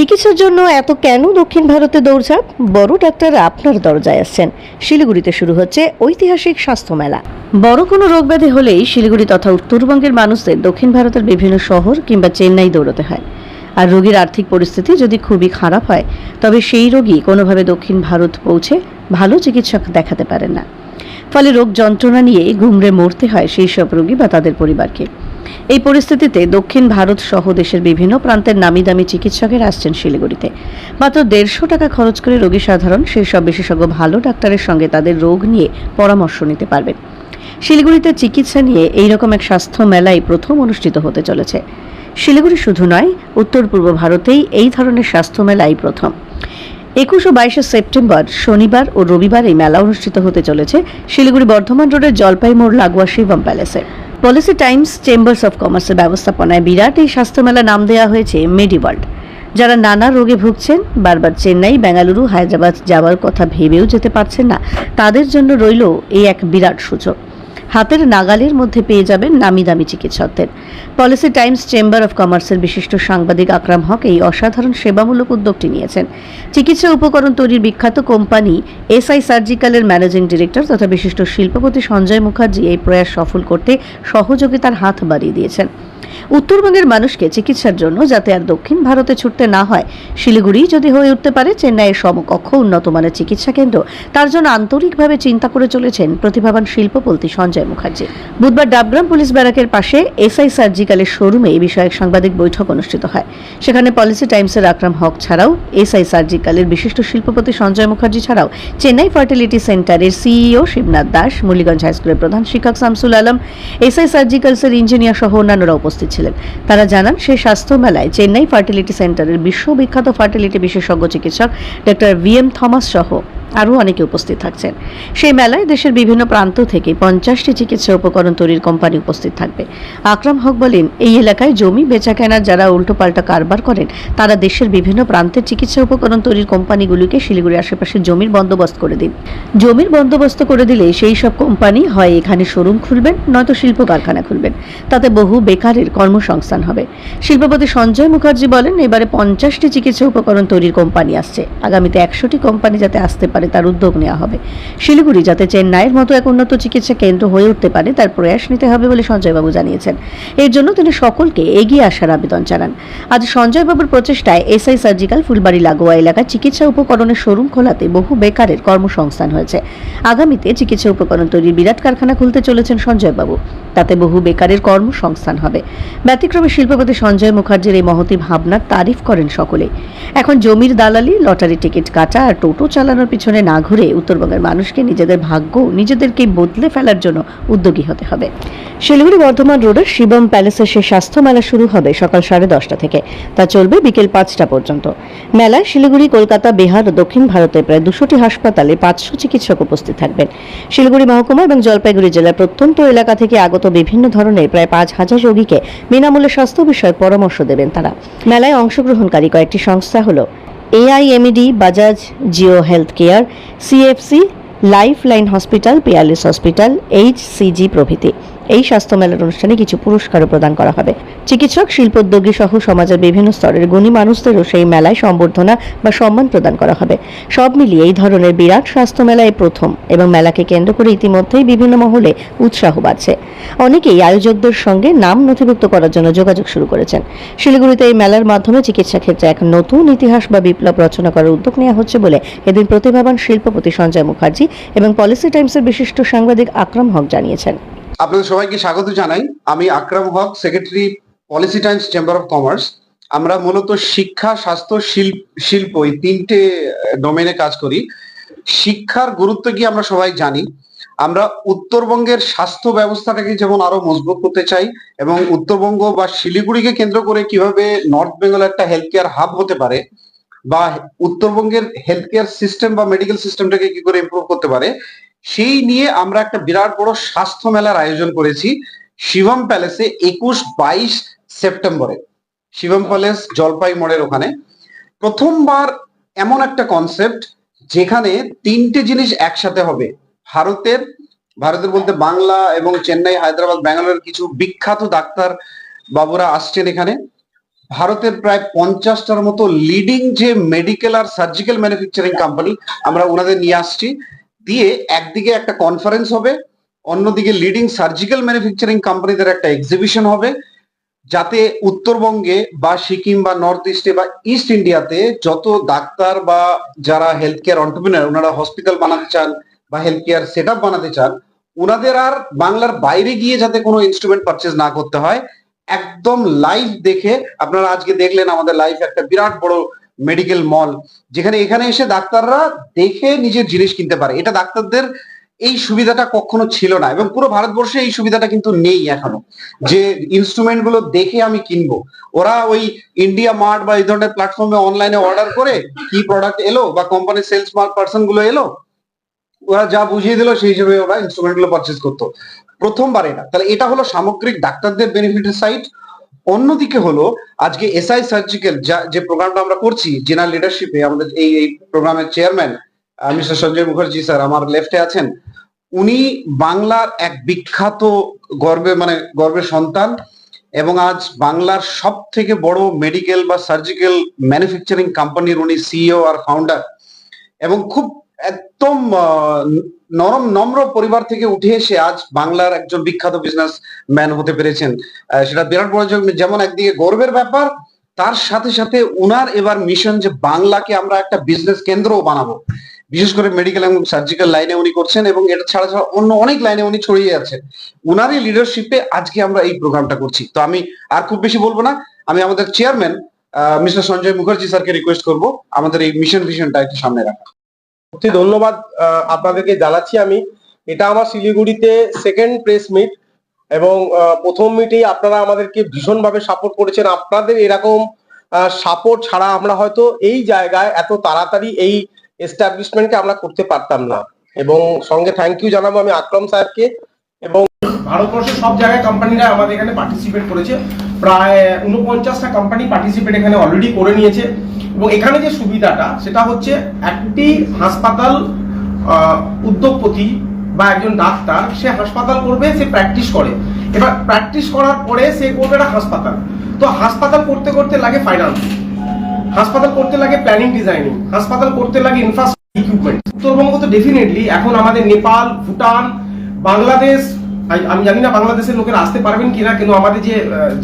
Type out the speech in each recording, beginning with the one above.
চিকিৎসার জন্য এত কেন দক্ষিণ ভারতে দৌড়ঝাঁপ? বড় ডাক্তার আপনার দরজায় আসছেন। শিলিগুড়িতে শুরু হচ্ছে ঐতিহাসিক স্বাস্থ্য মেলা। বড় কোনো রোগ ব্যাধি হলেই শিলিগুড়ি তথা উত্তরবঙ্গের মানুষদের দক্ষিণ ভারতের বিভিন্ন শহর কিংবা চেন্নাই দৌড়তে হয়। আর রোগীর আর্থিক পরিস্থিতি যদি খুবই খারাপ হয়, তবে সেই রোগী কোনোভাবে দক্ষিণ ভারত পৌঁছে ভালো চিকিৎসক দেখাতে পারেন না। ফলে রোগ যন্ত্রণা নিয়ে ঘুমড়ে মরতে হয় সেই সব রোগী বা তাদের পরিবারকে। এই পরিস্থিতিতে দক্ষিণ ভারত সহ দেশের বিভিন্ন প্রান্তের নামি দামি চিকিৎসকের আসছেন শিলিগুড়িতে। মাত্র দেড়শো টাকা খরচ করে রোগী সাধারণ সেই সব বিশেষজ্ঞ ভালো ডাক্তারের সঙ্গে তাদের রোগ নিয়ে পরামর্শ নিতে পারবেন। শিলিগুড়িতে চিকিৎসা নিয়ে এইরকম এক স্বাস্থ্য মেলাই প্রথম অনুষ্ঠিত হতে চলেছে। শিলিগুড়ি শুধু নয়, উত্তর পূর্ব ভারতেই এই ধরনের স্বাস্থ্য মেলাই প্রথম। একুশ ও বাইশে সেপ্টেম্বর, শনিবার ও রবিবার এই মেলা অনুষ্ঠিত হতে চলেছে শিলিগুড়ি বর্ধমান রোডের জলপাই মোড় লাগোয়া শিবম প্যালেসে। পলিসি টাইমস চেম্বার্স অফ কমার্সের ব্যবস্থাপনায় বিরাট এই স্বাস্থ্য মেলা নাম দেওয়া হয়েছে মেডিওয়ার্ল্ড। যারা নানা রোগে ভুগছেন, বারবার চেন্নাই, বেঙ্গালুরু, হায়দ্রাবাদ যাওয়ার কথা ভেবেও যেতে পারছেন না, তাদের জন্য রইল এই এক বিরাট সুযোগ। হাতের নাগালের মধ্যে পেয়ে যাবেন নামি দামি চিকিৎসকদের। পলিসি টাইমস চেম্বার অফ কমার্সের বিশিষ্ট সাংবাদিক আকরাম হক এই অসাধারণ সেবামূলক উদ্যোগটি নিয়েছেন। চিকিৎসা উপকরণ তৈরির বিখ্যাত কোম্পানি এসআই সার্জিক্যালের ম্যানেজিং ডিরেক্টর তথা বিশিষ্ট শিল্পপতি সঞ্জয় মুখার্জি এই প্রয়াস সফল করতে সহযোগিতার হাত বাড়িয়ে দিয়েছেন। উত্তরবঙ্গের মানুষকে চিকিৎসার জন্য যাতে আর দক্ষিণ ভারতে ছুটতে না হয়। শিলিগুড়ি যদি হয়ে উঠতে পারে, চেন্নাইয়ের সমকক্ষ উন্নত মানের চিকিৎসা কেন্দ্র। তার জন্য আন্তরিকভাবে চিন্তা করে চলেছেন প্রতিভাবান শিল্পপতি সঞ্জয় মুখার্জি। বুধবার ডাবগ্রাম পুলিশ ব্যারাকের পাশে এসআই সার্জিক্যালের শোরুমে এই বিষয়ে সাংবাদিক বৈঠক অনুষ্ঠিত হয়। সেখানে পলিসি টাইমসের আকরাম হক ছাড়াও এসআই সার্জিক্যালের বিশিষ্ট শিল্পপতি সঞ্জয় মুখার্জি ছাড়াও চেন্নাই ফার্টিলিটি সেন্টারের সিইও শিবনাথ দাস, মুরলীগঞ্জ হাইস্কুলের প্রধান শিক্ষক শামসুল আলম, এসআই সার্জিক্যালসের ইঞ্জিনিয়ার সহ অন্যান্যরা উপস্থিত ছিলেন তারা জানান, সেই স্বাস্থ্য মেলায় চেন্নাই ফার্টিলিটি সেন্টারের বিশ্ববিখ্যাত ফার্টিলিটি বিশেষজ্ঞ চিকিৎসক ডক্টর ভি এম থমাস সহ আরও অনেকে উপস্থিত থাকছেন। সেই মেলায় দেশের বিভিন্ন প্রান্ত থেকে পঞ্চাশটি চিকিৎসা উপকরণ তৈরির কোম্পানি উপস্থিত থাকবে। আকরাম হক বলেন, এই এলাকায় জমি বেচা কেনার যারা উল্টোপাল্টা কারবার করেন, তারা দেশের বিভিন্ন প্রান্তের চিকিৎসা উপকরণ তৈরির কোম্পানিগুলিকে শিলিগুড়ি আশেপাশে জমির বন্দোবস্ত করে দিন। জমির বন্দোবস্ত করে দিলে সেই সব কোম্পানি হয় এখানে শোরুম খুলবেন, নয়তো শিল্প কারখানা খুলবেন। তাতে বহু বেকারের কর্মসংস্থান হবে। শিল্পপতি সঞ্জয় মুখার্জি বলেন, এবারে পঞ্চাশটি চিকিৎসা উপকরণ তৈরির কোম্পানি আসছে। আগামীতে একশোটি কোম্পানি যাতে আসতে পারে তার উদ্যোগ নেওয়া হবে। শিলিগুড়ি যাতে চেন্নাইয়ের মতো এক উন্নত চিকিৎসা কেন্দ্র হয়ে উঠতে পারে, তার প্রয়াস নিতে হবে বলে সঞ্জয়বাবু জানিয়েছেন। এর জন্য তিনি সকলকে এগিয়ে আসার আবেদন জানান। আজ সঞ্জয়বাবুর প্রচেষ্টায় এসআই সার্জিক্যাল ফুলবাড়ি লাগোয়া এলাকায় চিকিৎসা উপকরণের শোরুম খোলাতে বহু বেকারের কর্মসংস্থান হয়েছে। আগামীতে চিকিৎসা উপকরণ তৈরির বিরাট কারখানা খুলতে চলেছেন সঞ্জয়বাবু। তাতে বহু বেকারের কর্মসংস্থান হবে। ব্যতিক্রমী শিল্পপতি সঞ্জয় মুখার্জির এই মহতি ভাবনার তারিফ করেন সকলেই এখন জমির দালালি, লটারি টিকিট কাটা আর টোটো চালানোর পিছনে না ঘুরে উত্তরবঙ্গের মানুষকে নিজেদের ভাগ্য, নিজেদেরকে বদলে ফেলার জন্য উদ্যোগী হতে হবে। শিলিগুড়ি বর্ধমান রোডের শিবম প্যালেসের সেই স্বাস্থ্য মেলা শুরু হবে সকাল সাড়ে দশটা থেকে। তা চলবে বিকেল পাঁচটা পর্যন্ত। মেলায় শিলিগুড়ি, কলকাতা, বিহার ও দক্ষিণ ভারতের প্রায় দুশোটি হাসপাতালে পাঁচশো চিকিৎসক উপস্থিত থাকবেন। শিলিগুড়ি মহকুমা এবং জলপাইগুড়ি জেলার প্রত্যন্ত এলাকা থেকে আগত বিভিন্ন ধরনের প্রায় পাঁচ হাজার রোগীকে বিনামূল্যে স্বাস্থ্য বিষয়ক পরামর্শ দেবেন তারা। মেলায় অংশগ্রহণকারী কয়েকটি সংস্থা হল AIMED, Bajaj Jio health care, CFC life line hospital Peerless hospital H HCG প্রভৃতি। এই স্বাস্থ্য মেলার অনুষ্ঠানে কিছু পুরস্কারও প্রদান করা হবে। চিকিৎসক, শিল্পোদ্যোগী সহ সমাজের বিভিন্ন স্তরের গুণী মানুষদেরও সেই মেলায় সম্বর্ধনা বা সম্মান প্রদান করা হবে। সব মিলিয়ে এই ধরনের বিরাট স্বাস্থ্য মেলায় প্রথম এবং মেলাকে কেন্দ্র করে ইতিমধ্যেই বিভিন্ন মহলে উৎসাহ বাড়ছে। অনেকেই আয়োজকদের সঙ্গে নাম নথিভুক্ত করার জন্য যোগাযোগ শুরু করেছেন। শিলিগুড়িতে এই মেলার মাধ্যমে চিকিৎসা ক্ষেত্রে এক নতুন ইতিহাস বা বিপ্লব রচনা করার উদ্যোগ নেওয়া হচ্ছে বলে এদিন প্রতিভাবান শিল্পপতি সঞ্জয় মুখার্জি এবং পলিসি টাইমসের বিশিষ্ট সাংবাদিক আকরাম হক জানিয়েছেন। আপনাদের সবাইকে স্বাগত জানাই। আমি Akram Haque secretary policy times chamber of commerce আমরা মূলত শিক্ষা, স্বাস্থ্য, শিল্প এই তিনটে ডোমেনে কাজ করি। শিক্ষার গুরুত্ব কি আমরা সবাই জানি। আমরা উত্তরবঙ্গের স্বাস্থ্য ব্যবস্থাটাকে যেমন আরও মজবুত করতে চাই এবং উত্তরবঙ্গ বা শিলিগুড়িকে কেন্দ্র করে কীভাবে নর্থ বেঙ্গল একটা হেলথ কেয়ার হাব হতে পারে বা উত্তরবঙ্গের হেলথ কেয়ার সিস্টেম বা মেডিকেল সিস্টেমটাকে কি করে ইমপ্রুভ করতে পারে, সেই নিয়ে আমরা একটা বিরাট বড় স্বাস্থ্য মেলার আয়োজন করেছি শিবম প্যালেসে একুশ বাইশ সেপ্টেম্বরে। শিবম প্যালেস জলপাই মোড়ের ওখানে। প্রথমবার এমন একটা কনসেপ্ট যেখানে তিনটে জিনিস একসাথে হবে। ভারতের ভারতের বলতে বাংলা এবং চেন্নাই, হায়দ্রাবাদ, ব্যাঙ্গালোরের কিছু বিখ্যাত ডাক্তার বাবুরা আসছেন এখানে। ভারতের প্রায় পঞ্চাশটার মতো লিডিং যে মেডিকেল আর সার্জিক্যাল ম্যানুফ্যাকচারিং কোম্পানি আমরা ওনাদের নিয়ে আসছি। দিয়ে একদিকে একটা কনফারেন্স হবে, অন্যদিকে লিডিং সার্জিক্যাল ম্যানুফ্যাকচারিং কোম্পানিদের একটা এক্সিবিশন হবে, যাতে উত্তরবঙ্গে বা সিকিম বা নর্থ ইস্টে বা ইস্ট ইন্ডিয়াতে যত ডাক্তার বা যারা হেলথ কেয়ার অন্টারপ্রিনার ওনারা হসপিটাল বানাতে চান বা হেলথ কেয়ার সেট বানাতে চান, ওনাদের আর বাংলার বাইরে গিয়ে যাতে কোনো ইনস্ট্রুমেন্ট পারচেজ না করতে হয় একদম লাইভ দেখে আপনারা আজকে দেখলেন আমাদের লাইভ একটা বিরাট বড় মেডিকেল মল যেখানে এখানে এসে ডাক্তাররা দেখে নিজের জিনিস কিনতে পারে। এটা ডাক্তারদের এই সুবিধাটা কখনো ছিল না এবং পুরো ভারতবর্ষে এই সুবিধাটা কিন্তু নেই এখনও। যে ইনস্ট্রুমেন্টগুলো দেখে আমি কিনবো, ওরা ওই ইন্ডিয়া মার্ট বা এই ধরনের প্ল্যাটফর্মে অনলাইনে অর্ডার করে কি প্রোডাক্ট এলো বা কোম্পানির সেলস পার্সনগুলো এলো, ওরা যা বুঝিয়ে দিল সেই হিসেবে ওরা ইনস্ট্রুমেন্টগুলো পারচেস করতো। প্রথমবার এটা তাহলে এটা হলো সামগ্রিক ডাক্তারদের বেনিফিটের সাইট অন্যদিকে হলো, আজকে এসআই সার্জিক্যাল যা, যে প্রোগ্রামটা আমরা করছি জেনারেল লিডারশিপে আমাদের এই এই প্রোগ্রামের chairman mister Sanjay Mukherjee sir আমার লেফটে আছেন, উনি বাংলার এক বিখ্যাত গর্বে মানে গর্বের সন্তান এবং আজ বাংলার সব থেকে বড় মেডিকেল বা সার্জিক্যাল ম্যানুফ্যাকচারিং কোম্পানির উনি সিইও আর ফাউন্ডার এবং খুব একদম নরম, নম্র পরিবার থেকে উঠে এসে আজ বাংলার একজন বিখ্যাত বিজনেস ম্যান হতে পেরেছেন। সেটা বিরাট বড় যেমন একদিকে গর্বের ব্যাপার, তার সাথে সাথে উনার এবার মিশন যে বাংলাকে আমরা একটা বিজনেস কেন্দ্রও বানাবো। বিশেষ করে মেডিকেল এবং সার্জিক্যাল লাইনে উনি করছেন এবং এটা ছাড়া ছাড়া অন্য অনেক লাইনে উনি ছড়িয়ে আছেন উনারই লিডারশিপে আজকে আমরা এই প্রোগ্রামটা করছি। তো আমি আর খুব বেশি বলব না। আমি আমাদের চেয়ারম্যান মিস্টার সঞ্জয় মুখার্জি স্যারকে রিকোয়েস্ট করব। আমাদের এই মিশন ভিশনটা একটু সামনে রাখা। সত্যি ধন্যবাদ আপনাদেরকে জানাচ্ছি আমি। এটা আমার শিলিগুড়িতে সেকেন্ড প্রেস মিট এবং প্রথম মিটেই আপনারা আমাদেরকে ভীষণভাবে সাপোর্ট করেছেন। আপনাদের এরকম সাপোর্ট ছাড়া আমরা হয়তো এই জায়গায় এত তাড়াতাড়ি এই এস্টাবলিশমেন্টকে আমরা করতে পারতাম না। এবং সঙ্গে থ্যাংক ইউ জানাব আমি আকরম সাহেবকে। এবং ভারতবর্ষের সব জায়গায় কোম্পানিরা আমাদের এখানে পার্টিসিপেট করেছে। প্রায় উনপঞ্চাশটা কোম্পানি পার্টিসিপেট এখানে অলরেডি করে নিয়েছে। এবং এখানে যে সুবিধাটা, সেটা হচ্ছে একটি হাসপাতাল উদ্যোগপতি বা একজন ডাক্তার, সে হাসপাতাল করবে, সে প্র্যাকটিস করে। এবার প্র্যাকটিস করার পরে সে করবে একটা হাসপাতাল। তো হাসপাতাল করতে করতে লাগে ফাইন্যান্স হাসপাতাল করতে লাগে প্ল্যানিং ডিজাইনিং হাসপাতাল করতে লাগে ইনফ্রাস্ট্রাকচার ইকুইপমেন্ট উত্তরবঙ্গ তো ডেফিনেটলি এখন আমাদের নেপাল, ভুটান বাংলাদেশ আমি জানি না বাংলাদেশের লোকেরা আসতে পারবেন কিনা কিন্তু আমাদের যে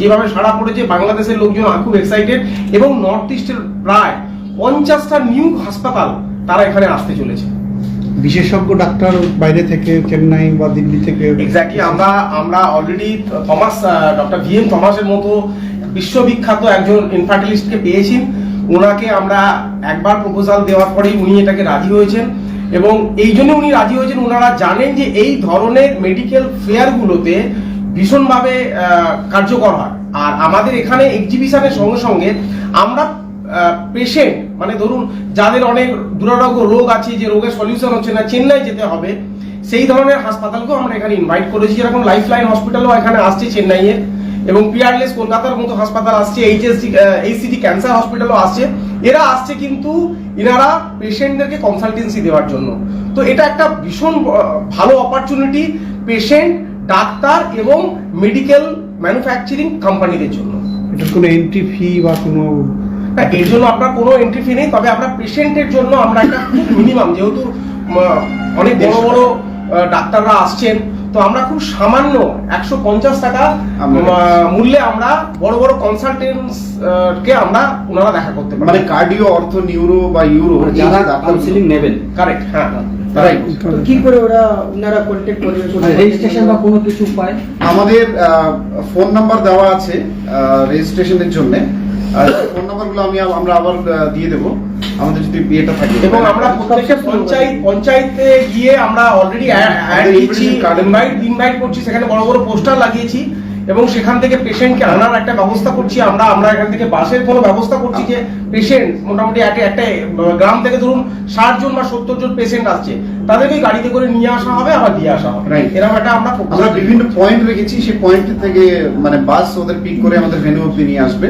যেভাবে সাড়া পড়েছে বাংলাদেশের লোকজন খুব এক্সাইটেড এবং নর্থ ইস্টের প্রায় পঞ্চাশটা নিউ হাসপাতাল তারা এখানে আসতে চলেছে। বিশেষজ্ঞ ডাক্তার বাইরে থেকে চেন্নাই বা দিল্লি থেকে। এক্স্যাক্টলি আমরা আমরা already Thomas doctor V M থমাসের মতো বিশ্ববিখ্যাত একজন ইনফার্টিলিস্টকে পেয়েছি। ওনাকে আমরা একবার প্রপোজাল দেওয়ার পরেই উনি এটাকে রাজি হয়েছেন এবং এই জন্য উনি রাজি হয়েছেন। ওনারা জানেন যে এই ধরনের মেডিকেল ফেয়ারগুলোতে ভীষণভাবে কার্যকর হয়। আর আমাদের এখানে এক্সিবিশনের সঙ্গে সঙ্গে আমরা পেশেন্ট মানে ধরুন, যাদের অনেক দুরারোগ্য রোগ আছে, যে রোগের সলিউশন হচ্ছে না, চেন্নাই যেতে হবে, সেই ধরনের হাসপাতালকেও আমরা এখানে ইনভাইট করেছি। যেরকম লাইফ লাইন হসপিটালও এখানে আসছে চেন্নাইয়ে, এবং পিয়ারলেস কলকাতার মতো হাসপাতাল আসছে এইচএসডি এইচসিটি ক্যান্সার হসপিটালও আসছে। এরা আসছে কিন্তু এনারা পেশেন্টদেরকে কনসালটেন্সি দেওয়ার জন্য। তো এটা একটা ভীষণ ভালো অপরচুনিটি পেশেন্ট ডাক্তার এবং মেডিকেল ম্যানুফ্যাকচারিং কোম্পানিদের জন্য। এটা কোনো এন্ট্রি ফি বা কোনো হ্যাঁ, এর জন্য আপনার কোনো এন্ট্রি ফি নেই তবে আমরা পেশেন্টের জন্য আমরা একটা মিনিমাম যেহেতু অনেক বড় বড় ডাক্তাররা আসছেন তো আমরা খুব সামান্য একশো পঞ্চাশ টাকা মূল্যে আমরা বড় বড় কনসালটেন্স কে আমরা ওনারা দেখা করতে পারি। মানে কার্ডিও অর্থ নিউরো বা ইউরো যারা কাউন্সিলিং নেবেন। কারেক্ট হ্যাঁ। কি করে ওরা ওনারা কন্ট্যাক্ট করবে রেজিস্ট্রেশন বা কোনো কিছু উপায়? আমাদের ফোন নাম্বার দেওয়া আছে রেজিস্ট্রেশনের জন্য। ফোন নাম্বারগুলো আমি আমরা আবার দিয়ে দেবো। আমাদের যদি বিয়েটা থাকে। এবং আমরা প্রত্যেকটা পঞ্চায়েত পঞ্চায়েতে গিয়ে আমরা অলরেডি অ্যাড দিচ্ছি ইনভাইট ইনভাইট করছি সেখানে বড় বড় পোস্টার লাগিয়েছি এবং সেখান থেকে পেশেন্টকে আনার একটা ব্যবস্থা করছি। আমরা আমরা এখান থেকে বাসের কোনো ব্যবস্থা করছি যে পেশেন্ট মোটামুটি একটা একটা গ্রাম থেকে ধরুন ষাট জন বা সত্তর জন পেশেন্ট আসছে তাদেরকে গাড়িতে করে নিয়ে আসা হবে আবার দিয়ে আসা হবে। Right. এরকম একটা আমরা আমরা বিভিন্ন পয়েন্ট রেখেছি সেই পয়েন্ট থেকে মানে বাস ওদের পিক করে আমাদের ভেনু অব্দি নিয়ে আসবে।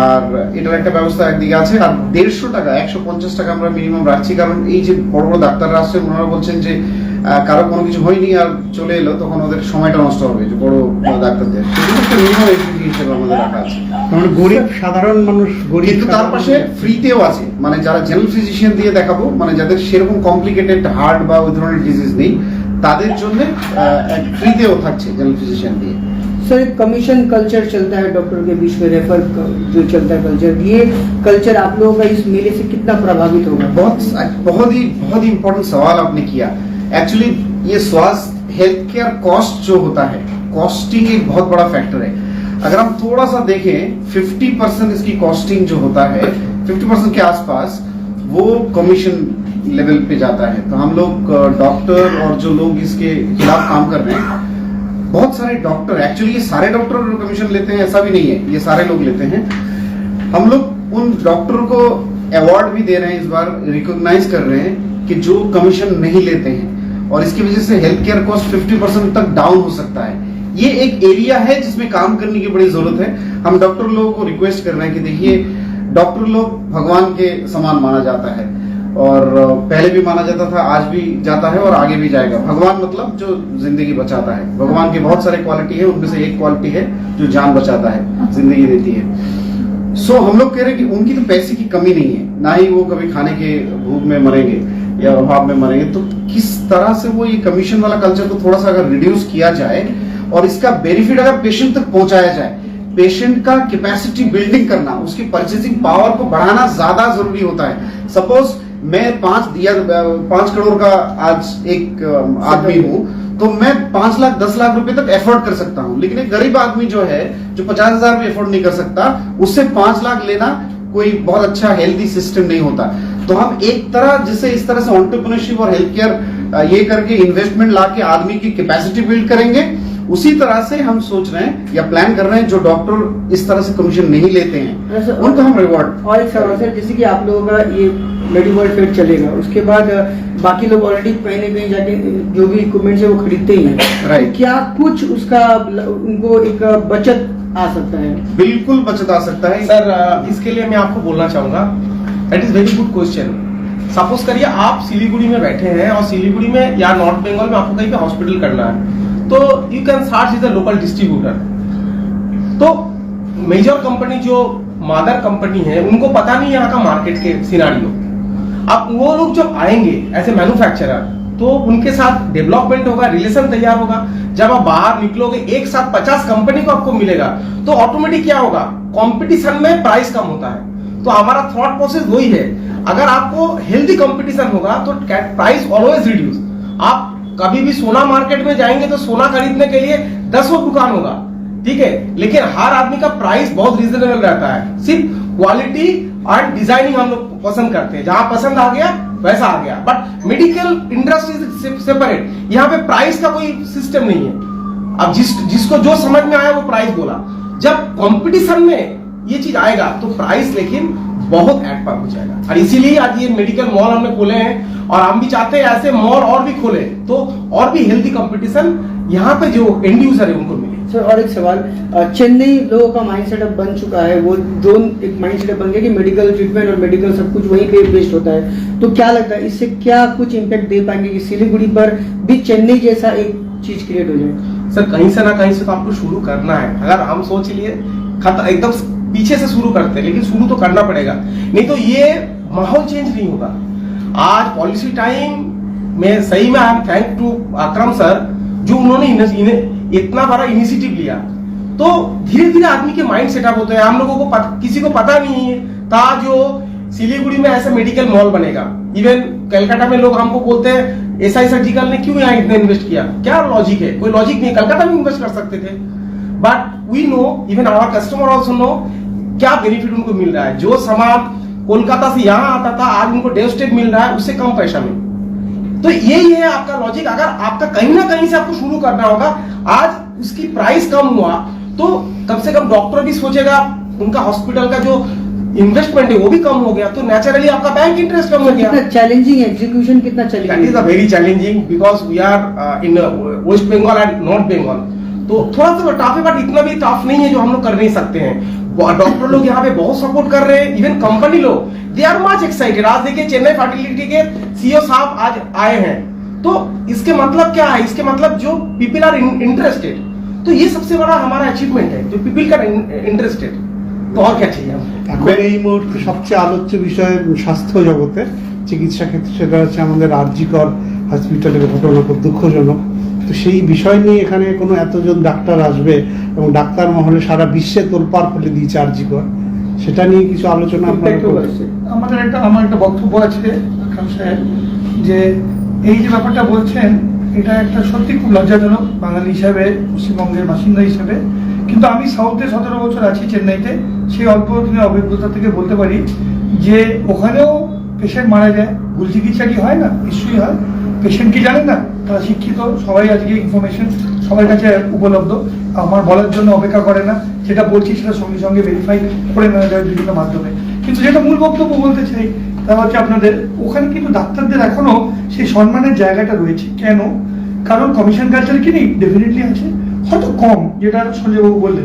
আর এটার একটা ব্যবস্থা একদিকে আছে আর দেড়শো টাকা একশো পঞ্চাশ টাকা আমরা মিনিমাম রাখছি। কারণ এই যে বড় বড় ডাক্তাররা আসছেন ওনারা বলছেন যে কারও কোনো কিছু হয়নি আর চলে এলো তখন ওদের সময়টা নষ্ট হবে যে বড় ডাক্তারদের। মিনিমাম এফিসিয়েন্সি হিসেবে আমাদের রাখা আছে। মানে গরিব সাধারণ মানুষ গরিব তার পাশে ফ্রিতেও আছে। মানে যারা জেনারেল ফিজিশিয়ান দিয়ে দেখাবো মানে যাদের সেরকম কমপ্লিকেটেড হার্ট বা ওই ধরনের ডিজিজ নেই তাদের জন্য ফ্রিতেও থাকছে জেনারেল ফিজিশিয়ান দিয়ে। सर, एक कमीशन कल्चर चलता है डॉक्टर के बीच में रेफर जो चलता है कल्चर ये कल्चर आप लोगों का इस मेले से कितना प्रभावित होगा? बहुत बहुत ही बहुत ही इम्पोर्टेंट सवाल आपने किया। एक्चुअली ये स्वास्थ्य हेल्थ केयर कॉस्ट जो होता है कॉस्टिंग एक बहुत बड़ा फैक्टर है। अगर हम थोड़ा सा देखें 50 परसेंट इसकी कॉस्टिंग जो होता है 50 परसेंट के आसपास, वो कमीशन लेवल पे जाता है। तो हम लोग डॉक्टर और जो लोग इसके खिलाफ काम कर रहे हैं बहुत सारे डॉक्टर एक्चुअली ये सारे डॉक्टर कमीशन लेते हैं, ऐसा भी नहीं है। ये सारे लोग लेते हैं। हम लोग उन डॉक्टर को अवार्ड भी दे रहे हैं, इस बार रिकॉग्नाइज कर रहे हैं कि जो कमीशन नहीं लेते हैं। और इसकी वजह से हेल्थ केयर कॉस्ट 50 परसेंट तक डाउन हो सकता है। ये एक एरिया है जिसमें काम करने की बड़ी ज़रूरत है। हम डॉक्टर लोगों को रिक्वेस्ट कर रहे हैं कि देखिए डॉक्टर लोग भगवान के समान माना जाता है। और पहले भी माना जाता था, आज भी जाता है और आगे भी जाएगा। भगवान मतलब जो ज़िंदगी बचाता है। भगवान की बहुत सारे क्वालिटी है, उनमें से एक क्वालिटी है जो जान बचाता है, ज़िंदगी देती है। सो हम लोग कह रहे हैं कि उनकी तो पैसे की कमी नहीं है। ना ही वो कभी खाने के भूख में मरेंगे या अभाव में मरेंगे। तो किस तरह से वो ये कमीशन वाला कल्चर को थोड़ा सा अगर रिड्यूस किया जाए और इसका बेनिफिट अगर पेशेंट तक पहुँचाया जाए पेशेंट का कैपेसिटी बिल्डिंग करना, उसकी परचेसिंग पावर को बढ़ाना ज़्यादा ज़रूरी होता है। सपोज़ मैं पाँच दिया पाँच करोड़ का आज एक आदमी हूँ तो मैं पाँच लाख दस लाख रुपए तक एफोर्ड कर सकता हूँ। लेकिन एक गरीब आदमी जो है जो पचास हज़ार भी एफोर्ड नहीं कर सकता उससे पाँच लाख लेना कोई बहुत अच्छा हेल्दी सिस्टम नहीं होता। तो हम एक तरह जैसे इस तरह से ऑन्टरप्रनरशिप और हेल्थ केयर ये करके इन्वेस्टमेंट ला के आदमी की कैपेसिटी बिल्ड करेंगे उसी तरह से हम सोच रहे हैं या प्लान कर रहे हैं जो डॉक्टर इस तरह से कमीशन नहीं लेते हैं। उनको हम रिवॉर्ड और एक सर जैसे कि आप लोगों का ये मेडिकल फेयर चलेगा। उसके बाद बाकी लोग ऑलरेडी कहीं ना कहीं जाके जो भी इक्विपमेंट्स है वो खरीदते ही हैं। Right. तो क्या कुछ उसका उनको एक बचत आ सकता है? बिल्कुल बचत आ सकता है। सर इसके लिए मैं आपको बोलना चाहूँगा that is very good question suppose करिए आप सिलीगुड़ी में बैठे हैं और सिलीगुड़ी में या नॉर्थ बंगाल में आपको कहीं पे हॉस्पिटल करना है तो you can search is a local distributor तो मेजर कंपनी जो मादर कंपनी है उनको पता नहीं यहाँ का मार्केट के सिनारियो अब वो लोग जब आएँगे एज ए मैन्युफैक्चरर तो उनके साथ डेवलपमेंट होगा रिलेशन तैयार होगा। जब आप बाहर निकलोगे, एक साथ पचास कंपनी को आपको मिलेगा तो ऑटोमेटिक क्या होगा? कंपटीशन में प्राइस कम होता है। तो हमारा थॉट प्रोसेस वही है। अगर आपको हेल्दी कंपटीशन होगा तो प्राइस ऑलवेज रिड्यूस आप कभी भी सोना मार्केट में जाएँगे तो सोना खरीदने के लिए दसों दुकान होगा। ठीक है? लेकिन हर आदमी का प्राइस बहुत रिजनेबल रहता है। सिर्फ़ क्वालिटी और डिज़ाइनिंग हम लोग पसंद करते हैं। जहाँ पसंद आ गया, वैसा आ गया। बट मेडिकल इंडस्ट्री सेपरेट यहाँ पे प्राइस का कोई सिस्टम नहीं है। अब जिस, जिसको जो समझ में आया, वो प्राइस बोला। जब कंपटीशन में ये चीज़ आएगा तो प्राइस लेकिन बहुत एड पर हो जाएगा। और इसीलिए आज ये मेडिकल मॉल हमने खोले हैं। और हम भी चाहते हैं ऐसे मॉल और भी खोले। तो और भी हेल्थी कंपटीशन यहाँ पे जो एंड यूज़र है, उनको सर, और एक सवाल चेन्नई लोगों का माइंड सेटअप बन चुका है, वो जोन एक माइंड सेटअप बन गया कि मेडिकल ट्रीटमेंट और मेडिकल सब कुछ वहीं पे बेस्ड होता है। तो क्या लगता है, इससे क्या कुछ इम्पैक्ट दे पाएँगे कि सिलीगुड़ी पर भी चेन्नई जैसा एक चीज़ क्रिएट हो जाए? सर, कहीं से ना कहीं से तो आपको शुरू करना है। अगर हम सोच लिए एकदम पीछे से शुरू करते हैं, लेकिन शुरू तो करना पड़ेगा। नहीं तो ये माहौल चेंज नहीं होगा। आज पॉलिसी टाइम में सही में I am thank to Akram sir जो उन्होंने इतना बड़ा इनिशिएटिव लिया। तो धीरे धीरे आदमी के माइंड सेटअप होते हैं। हम लोगों को पत, किसी को पता नहीं है था जो सिलीगुड़ी में ऐसा मेडिकल मॉल बनेगा। इवन कलकत्ता में लोग हमको बोलते हैं एस आई सर्जिकल ने क्यों यहाँ इतना इन्वेस्ट किया? क्या लॉजिक है? कोई लॉजिक नहीं कलकत्ता में इन्वेस्ट कर सकते थे। But we know even our customer also know क्या बेनिफिट उनको मिल रहा है? जो सामान कोलकाता से यहाँ आता था आज उनको डे स्टेप मिल रहा है उससे कम पैसा में। तो यही है आपका लॉजिक अगर आपका कहीं ना कहीं से आपको शुरू करना होगा आज उसकी प्राइस कम हुआ तो कम से कम डॉक्टर भी सोचेगा उनका हॉस्पिटल का जो इन्वेस्टमेंट है वो भी कम हो गया। तो नेचुरली आपका बैंक इंटरेस्ट कम हो गया। कितना चैलेंजिंग है एग्जीक्यूशन कितना challenging very challenging because we are uh, in uh, West Bengal and North Bengal. तो थोड़ा सा टफ है बट इतना भी टफ नहीं है जो हम लोग कर नहीं सकते हैं। डॉक्टर लोग यहाँ पे बहुत सपोर्ट कर रहे हैं इवन कंपनी लोग दे आर मच एक्साइटेड आज देखिए चेन्नई फर्टिलिटी के सीईओ साहब आज आए हैं तो इसके मतलब क्या है इसके मतलब जो पीपल आर इंटरेस्टेड तो ये सबसे बड़ा हमारा अचीवमेंट है जो पीपल का इंटरेस्टेड तो और क्या चाहिए हमें এখন এই মুহূর্তে সবচেয়ে আলোচ্য বিষয় স্বাস্থ্য জগতে চিকিৎসা ক্ষেত্রে সেটা হচ্ছে আমাদের আরজিকর হসপিটালের ঘটনা খুব দুঃখজনক তো সেই বিষয় নিয়ে এখানে কোনো এতজন ডাক্তার আসবে এবং ডাক্তার মহলে সারা বিশ্বে তোলপাড় ফেলে দিয়েছে আরজিকর সেটা নিয়ে কিছু আলোচনা আমাদের একটা আমার একটা বক্তব্য আছে খান সাহেব যে এই যে ব্যাপারটা বলছেন এটা একটা সত্যি খুব লজ্জাজনক বাঙালি হিসাবে পশ্চিমবঙ্গের বাসিন্দা হিসাবে। কিন্তু আমি সাউথে সতেরো বছর আছি চেন্নাইতে সেই অল্প দিনের অভিজ্ঞতা থেকে বলতে পারি যে ওখানেও পেশেন্ট মারা যায় ভুল চিকিৎসা কি হয় না? নিশ্চয়ই হয়। পেশেন্ট কি জানে না? তারা শিক্ষিত, সবাই আজকে ইনফরমেশন সবার কাছে উপলব্ধ। আমার বলার জন্য অপেক্ষা করে না। যেটা বলছি সেটা সঙ্গে সঙ্গে ভেরিফাই করে নেওয়া যায় বিভিন্ন মাধ্যমে। কিন্তু যেটা মূল বক্তব্য বলতে চাই, তা হচ্ছে আপনাদের, ওখানে কিন্তু ডাক্তারদের এখনও সেই সম্মানের জায়গাটা রয়েছে। কেন? কারণ কমিশন কালচার কি নেই? ডেফিনেটলি আছে। হয়তো কম, যেটা সঞ্জয়বাবু বললেন।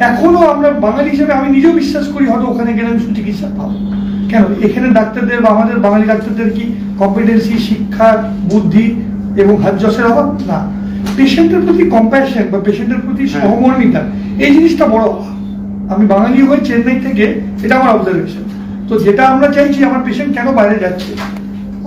এখনও আমরা বাঙালি হিসেবে আমি নিজেও বিশ্বাস করি হয়তো ওখানে গেলে আমি সুচিকিৎসা পাবো। কেন? এখানে ডাক্তারদের বা আমাদের বাঙালি ডাক্তারদের কি কম্পিটেন্সি শিক্ষা বুদ্ধি এবং হাজসের অভাব? না। পেশেন্টের প্রতি কম্প্যাশন বা পেশেন্টের প্রতি সহমর্মিতা এই জিনিসটা বড় আমি বাঙালি হয়ে চেন্নাই থেকে এটা আমার অবজারভেশন তো যেটা আমরা চাইছি আমার পেশেন্ট কেন বাইরে যাচ্ছে?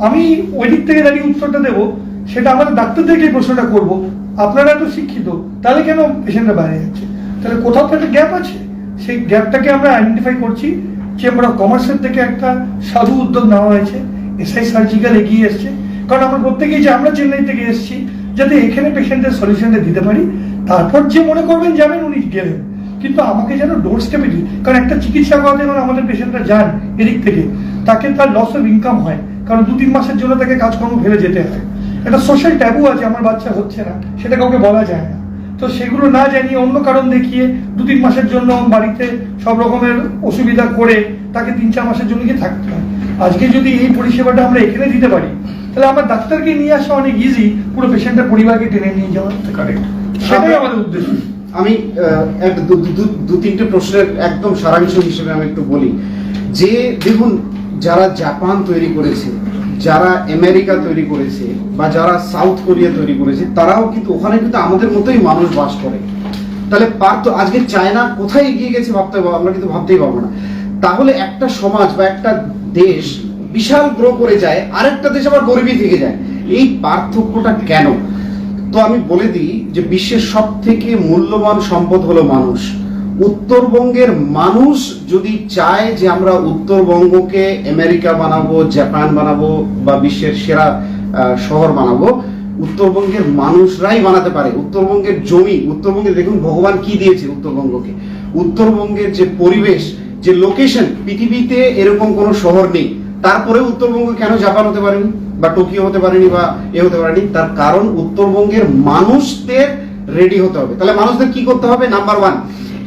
আমি ওই দিক থেকে দাঁড়িয়ে উত্তরটা দেবো সেটা আমাদের ডাক্তারদেরকে প্রশ্নটা করব। আপনারা তো শিক্ষিত তাহলে কেন পেশেন্টরা বাইরে যাচ্ছে? তাহলে কোথাও তো একটা গ্যাপ আছে। সেই গ্যাপটাকে আমরা আইডেন্টিফাই করছি চেম্বার অফ কমার্সের থেকে একটা সাধু উদ্যোগ নেওয়া হয়েছে এসআই সার্জিক্যাল এগিয়ে এসছে। কারণ আমরা প্রত্যেকেই যে আমরা চেন্নাই থেকে এসেছি, যাতে এখানে পেশেন্টের সলিউশনটা দিতে পারি, তারপর যে মনে করবেন যাবেন, উনি গেলেন। কিন্তু আমাকে যেন ডোর স্টেপে দিন। কারণ একটা চিকিৎসা করাতে যখন আমাদের পেশেন্টরা যান এদিক থেকে, তাকে তার লস অফ ইনকাম হয়। কারণ দু তিন মাসের জন্য তাকে কাজকর্ম ফেলে যেতে হয়। একটা সোশ্যাল ট্যাবু আছে, আমার বাচ্চা হচ্ছে না, সেটা কাউকে বলা যায় না। তো সেগুলো না জানিয়ে অন্য কারণ দেখিয়ে দু তিন মাসের জন্য বাড়িতে সব রকমের অসুবিধা করে তাকে তিন চার মাসের জন্য গিয়ে থাকতে হয়। আজকে যদি এই পরিষেবাটা আমরা এখানে দিতে পারি তাহলে আমার ডাক্তারকে নিয়ে আসা অনেক ইজি পুরো পেশেন্টের পরিবারকে টেনে নিয়ে যাওয়া। কারেক্ট সেটাই আমাদের উদ্দেশ্য। আমি দু তিনটে প্রশ্নের একদম সারাংশ হিসেবে আমি একটু বলি। যে দেখুন যারা জাপান তৈরি করেছে যারা আমেরিকা তৈরি করেছে বা যারা সাউথ কোরিয়া তৈরি করেছে, তারাও কিন্তু ওখানে কিন্তু আমাদের মতোই মানুষ বাস করে। তাহলে পার্থ, আজকে চায়না কোথায় এগিয়ে গেছে ভাবতে পারব আমরা কিন্তু ভাবতেই পারব না। তাহলে একটা সমাজ বা একটা দেশ বিশাল গ্রো করে যায়, আরেকটা দেশ আবার গরিবই থেকে যায়। এই পার্থক্যটা কেন? তো আমি বলে দিই যে বিশ্বের সব থেকে মূল্যবান সম্পদ হলো মানুষ। উত্তরবঙ্গের মানুষ যদি চায় যে আমরা উত্তরবঙ্গকে আমেরিকা বানাবো, জাপান বানাবো বা বিশ্বের সেরা শহর বানাবো, উত্তরবঙ্গের মানুষরাই বানাতে পারে। উত্তরবঙ্গের জমি, উত্তরবঙ্গে দেখুন ভগবান কি দিয়েছে উত্তরবঙ্গকে। উত্তরবঙ্গের যে পরিবেশ, যে লোকেশন পৃথিবীতে এরকম কোনো শহর নেই। তারপরে উত্তরবঙ্গ কেন জাপান হতে পারেনি? বা টোকিও হতে পারেনি বা এ হতে পারেনি? তার কারণ উত্তরবঙ্গের মানুষদের রেডি হতে হবে। তাহলে মানুষদের কি করতে হবে? নাম্বার ওয়ান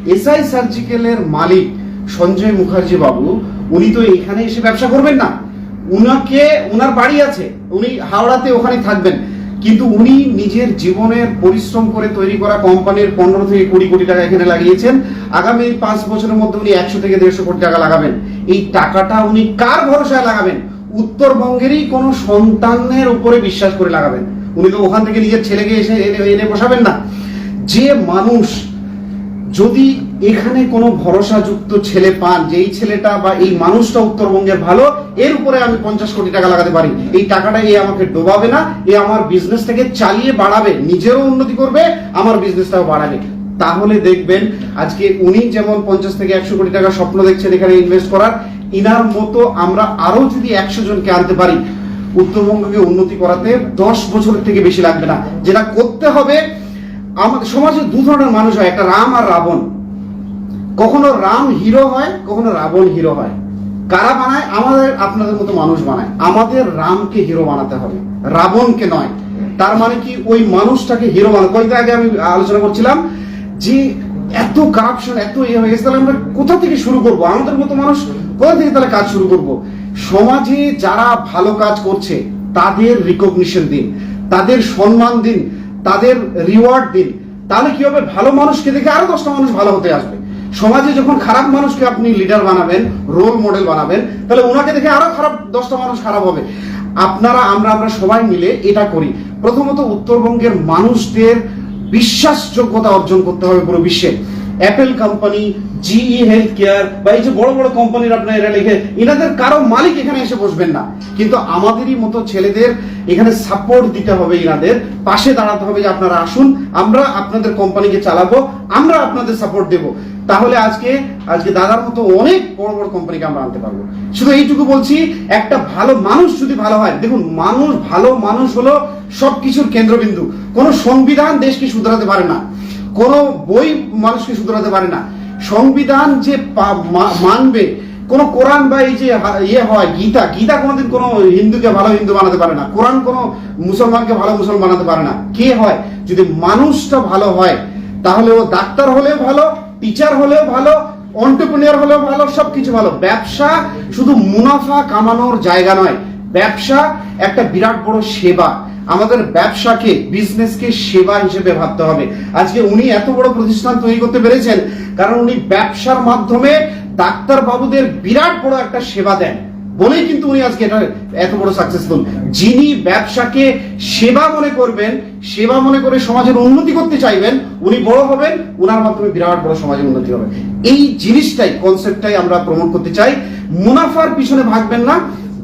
এসআই সার্জিক্যালের মালিক সঞ্জয় মুখার্জি বাবু, উনি তো এখানে এসে ব্যবসা করবেন না। উনাকে ওনার বাড়ি আছে, উনি হাওড়াতে ওখানে থাকবেন। কিন্তু উনি নিজের জীবনের পরিশ্রম করে তৈরি করা কোম্পানির পনেরো থেকে কুড়ি কোটি টাকা এখানে লাগিয়েছেন। আগামী পাঁচ বছরের মধ্যে উনি একশো থেকে দেড়শো কোটি টাকা লাগাবেন। এই টাকাটা উনি কার ভরসায় লাগাবেন? উত্তরবঙ্গেরই কোনো সন্তানের উপরে বিশ্বাস করে লাগাবেন। উনি তো ওখান থেকে নিজের ছেলেকে এসে এনে এনে বসাবেন না। যে মানুষ যদি এখানে কোনো ভরসাযুক্ত ছেলে পান যে এই ছেলেটা বা এই মানুষটা উত্তরবঙ্গের ভালো, এর উপরে আমি পঞ্চাশ কোটি টাকা লাগাতে পারি। এই টাকাটা এ আমাকে ডোবাবে না, এ আমার বিজনেসটাকে চালিয়ে বাড়াবে, নিজেরও উন্নতি করবে, আমার বিজনেসটাও বাড়াবে। তাহলে দেখবেন, আজকে উনি যেমন পঞ্চাশ থেকে একশো কোটি টাকা স্বপ্ন দেখছেন এখানে ইনভেস্ট করার, ইনার মতো আমরা আরও যদি একশো জনকে আনতে পারি, উত্তরবঙ্গকে উন্নতি করাতে দশ বছরের থেকে বেশি লাগবে না। যেটা করতে হবে আমাদের সমাজে দু ধরনের মানুষ হয়, একটা রাম আর রাবণ। কখনো রাম হিরো হয়, কখনো রাবণ হিরো হয়। কারা বানায়? আমাদের, আপনাদের মতো মানুষ বানায়। আমাদের রামকে হিরো বানাতে হবে, রাবণকে নয়। তার মানে কি? ওই মানুষটাকে হিরো বানাতে। কয়েকদিন আগে আমি আলোচনা করছিলাম যে এত কারাপশন এত ইয়ে হয়ে গেছে, তাহলে আমরা কোথা থেকে শুরু করব? আমাদের মতো মানুষ কোথা থেকে তাহলে কাজ শুরু করব? সমাজে যারা ভালো কাজ করছে, তাদের রিকগনিশন দিন, তাদের সম্মান দিন। তাদের রিওয়ার্ড দিন, তাহলে কি হবে? ভালো মানুষকে দেখে আরও দশটা মানুষ ভালো হতে আসবে। সমাজে যখন খারাপ মানুষকে আপনি লিডার বানাবেন রোল মডেল বানাবেন, তাহলে ওনাকে দেখে আরও খারাপ দশটা মানুষ খারাপ হবে। আপনারা, আমরা আমরা সবাই মিলে এটা করি। প্রথমত উত্তরবঙ্গের মানুষদের বিশ্বাসযোগ্যতা অর্জন করতে হবে পুরো বিশ্বে। Apple company GE health care বা এই যে বড় বড় কোম্পানির আপনার এরা লিখে, এনাদের কারও মালিক এখানে এসে বসবেন না। কিন্তু আমাদেরই মতো ছেলেদের এখানে সাপোর্ট দিতে হবে পাশে দাঁড়াতে হবে যে আপনারা আসুন, আমরা আপনাদের কোম্পানিকে চালাবো, আমরা আপনাদের সাপোর্ট দেব। তাহলে আজকে আজকে দাদার মতো অনেক বড় বড় কোম্পানিকে আমরা আনতে পারব। শুধু এইটুকু বলছি, একটা ভালো মানুষ যদি ভালো হয়, দেখুন, মানুষ ভালো মানুষ হলো সবকিছুর কেন্দ্রবিন্দু। কোনো সংবিধান দেশকে শুধরাতে পারে না। কোনো বই মানুষকে শুধরাতে পারে না। সংবিধান যে মানবে, কোন কোরআন বা এই যে ইয়ে হয়, গীতা গীতা কোনোদিন কোনো হিন্দুকে ভালো হিন্দু বানাতে পারে না, কোরআন কোনো মুসলমানকে ভালো মুসলমান বানাতে পারে না। কে হয়? যদি মানুষটা ভালো হয়, তাহলে ও ডাক্তার হলেও ভালো, টিচার হলেও ভালো অন্টারপ্রেনিয়ার হলেও ভালো, সবকিছু ভালো। ব্যবসা শুধু মুনাফা কামানোর জায়গা নয়, ব্যবসা একটা বিরাট বড় সেবা। আমাদের ব্যবসাকে বিজনেসকে সেবা হিসেবে ভাবতে হবে। আজকে উনি এত বড় প্রতিষ্ঠান তৈরি করতে পেরেছেন, কারণ উনি ব্যবসার মাধ্যমে ডাক্তার বাবুদের বিরাট বড় একটা সেবা দেন। বলেই কিন্তু উনি আজকে এটা এত বড় সাকসেসফুল যিনি ব্যবসাকে সেবা মনে করবেন, সেবা মনে করে সমাজের উন্নতি করতে চাইবেন, উনি বড় হবেন ওনার মাধ্যমে বিরাট বড় সমাজের উন্নতি হবে। এই জিনিসটাই কনসেপ্টটাই আমরা প্রমোট করতে চাই। মুনাফার পিছনে ভাগবেন না,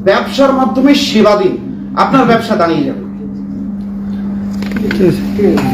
ব্যবসার মাধ্যমে সেবা দিন। আপনার ব্যবসা দাঁড়িয়ে যাবে। 이렇게